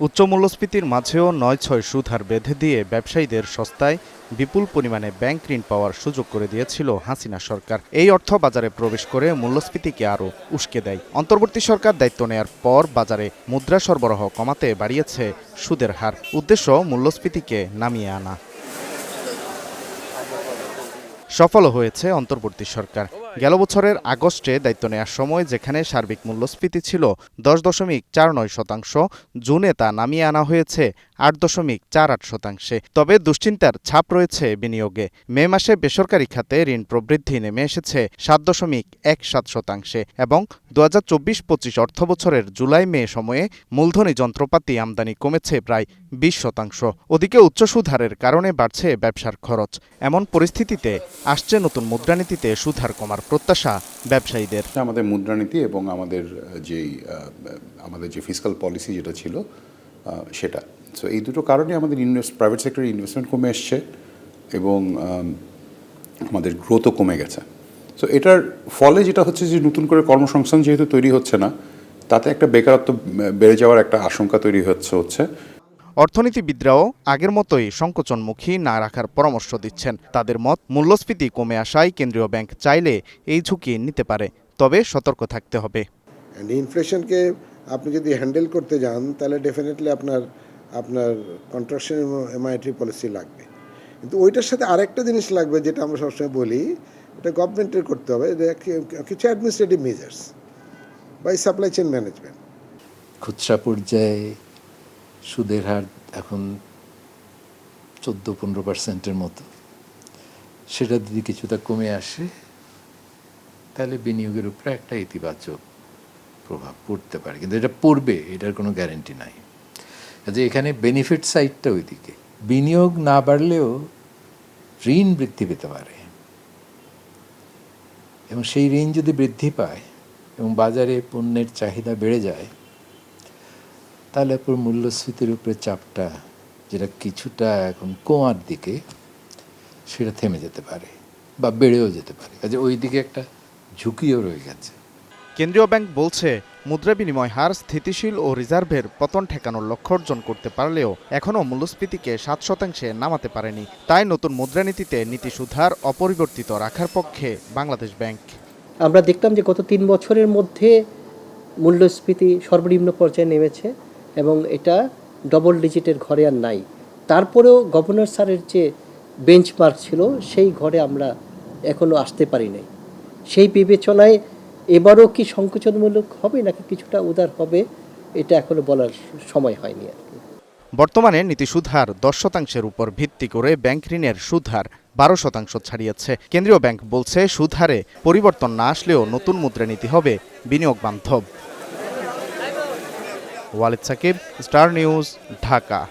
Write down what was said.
উচ্চ মূল্যস্ফীতির মাঝেও নয় ছয় সুদ হার বেঁধে দিয়ে ব্যবসায়ীদের সস্তায় বিপুল পরিমাণে ব্যাংক ঋণ পাওয়ার সুযোগ করে দিয়েছিল হাসিনা সরকার। এই অর্থ বাজারে প্রবেশ করে মূল্যস্ফীতিকে আরও উস্কে দেয়। অন্তর্বর্তী সরকার দায়িত্ব নেয়ার পর বাজারে মুদ্রা সরবরাহ কমাতে বাড়িয়েছে সুদের হার। উদ্দেশ্য মূল্যস্ফীতিকে নামিয়ে আনা। সফল হয়েছে অন্তর্বর্তী সরকার। গেল বছরের আগস্টে দায়িত্ব নেওয়ার সময় যেখানে সার্বিক মূল্যস্ফীতি ছিল দশ দশমিক চার নয় শতাংশ, জুনে তা নামিয়ে আনা হয়েছে আট দশমিক চার আট শতাংশে। তবে দুশ্চিন্তার ছাপ রয়েছে বিনিয়োগে। মে মাসে বেসরকারি খাতে ঋণ প্রবৃদ্ধি নেমে এসেছে সাত দশমিক এক সাত শতাংশে এবং দু হাজার চব্বিশ পঁচিশ অর্থ বছরের জুলাই মে সময়ে মূলধনী যন্ত্রপাতি আমদানি কমেছে প্রায় বিশ শতাংশ। ওদিকে উচ্চ সুধারের কারণে বাড়ছে ব্যবসার খরচ। এমন পরিস্থিতিতে আসছে নতুন মুদ্রানীতিতে সুদহার কমার প্রত্যাশা ব্যবসায়ীদের। আমাদের মুদ্রানীতি এবং আমাদের যেই আমাদের যে ফিজিক্যাল পলিসি যেটা ছিল সেটা। সো এই দুটো কারণে আমাদের ইনভেস্ট প্রাইভেট সেক্টরের ইনভেস্টমেন্ট কমে এসছে এবং আমাদের গ্রোথও কমে গেছে। সো এটার ফলে যেটা হচ্ছে যে নতুন করে কর্মসংস্থান যেহেতু তৈরি হচ্ছে না তাতে একটা বেকারত্ব বেড়ে যাওয়ার একটা আশঙ্কা তৈরি হচ্ছে হচ্ছে। অর্থনীতিবিদরাও আগের মতোই সংকোচনমুখী না রাখার পরামর্শ দিচ্ছেন। তাদের মত মূল্যস্ফীতি কমে আসায় কেন্দ্রীয় ব্যাংক চাইলে এই ঝুঁকি নিতে পারে তবে সতর্ক থাকতে হবে। অ্যান্ড ইনফ্লেশনকে আপনি যদি হ্যান্ডেল করতে যান তাহলে ডেফিনেটলি আপনার আপনার কন্ট্রাকশন এমআইটি পলিসি লাগবে। কিন্তু ওইটার সাথে আরেকটা জিনিস লাগবে যেটা আমরা সবসময় বলি, এটা গভর্নমেন্টের করতে হবে কিছু administrative measures by supply chain management খুচরা পর্যায়ে সুদের হার এখন চোদ্দ পনেরো পার্সেন্টের মতো। সেটা যদি কিছুটা কমে আসে, তাহলে বিনিয়োগের উপরে একটা ইতিবাচক প্রভাব পড়তে পারে। কিন্তু এটা পড়বে, এটার কোনো গ্যারেন্টি নাই। কাজে এখানে বেনিফিট সাইডটা ওইদিকে। বিনিয়োগ না বাড়লেও ঋণ বৃদ্ধি পেতে পারে। এবং সেই ঋণ যদি বৃদ্ধি পায় এবং বাজারে পণ্যের চাহিদা বেড়ে যায়, তাহলে আপনার মূল্যস্ফীতির উপরে চাপটা যেটা কিছুটা এখন কমার দিকে সেটা থেমে যেতে পারে বা বেড়েও যেতে পারে। কাজে ওই দিকে একটা ঝুঁকিও রয়ে গেছে। কেন্দ্রীয় ব্যাংক বলছে মুদ্রা বিনিময় হার স্থিতিশীল ও রিজার্ভের পতন ঠেকানোর লক্ষ্য অর্জন করতে পারলেও এখনও মূল্যস্ফীতিকে সাত শতাংশে নামাতে পারেনি। তাই নতুন মুদ্রানীতিতে নীতি সুধার অপরিবর্তিত রাখার পক্ষে বাংলাদেশ ব্যাংক। আমরা দেখলাম যে গত তিন বছরের মধ্যে মূল্যস্ফীতি সর্বনিম্ন পর্যায়ে নেমেছে এবং এটা ডবল ডিজিটের ঘরে আর নাই। তারপরেও গভর্নর স্যারের যে বেঞ্চমার্ক ছিল, সেই ঘরে আমরা এখনও আসতে পারি নাই। সেই বিবেচনায় এবারও কি সংকোচনমূলক হবে নাকি কিছুটা উদার হবে, এটা এখনও বলার সময় হয়নি আর কি। বর্তমানে নীতি সুদহার দশ শতাংশের উপর ভিত্তি করে ব্যাংক ঋণের সুদহার বারো শতাংশ ছাড়িয়েছে। কেন্দ্রীয় ব্যাংক বলছে সুদহারে পরিবর্তন না আসলেও নতুন মুদ্রা মুদ্রানীতি হবে বিনিয়োগ বান্ধব। Walid Sakib, star news, Dhaka.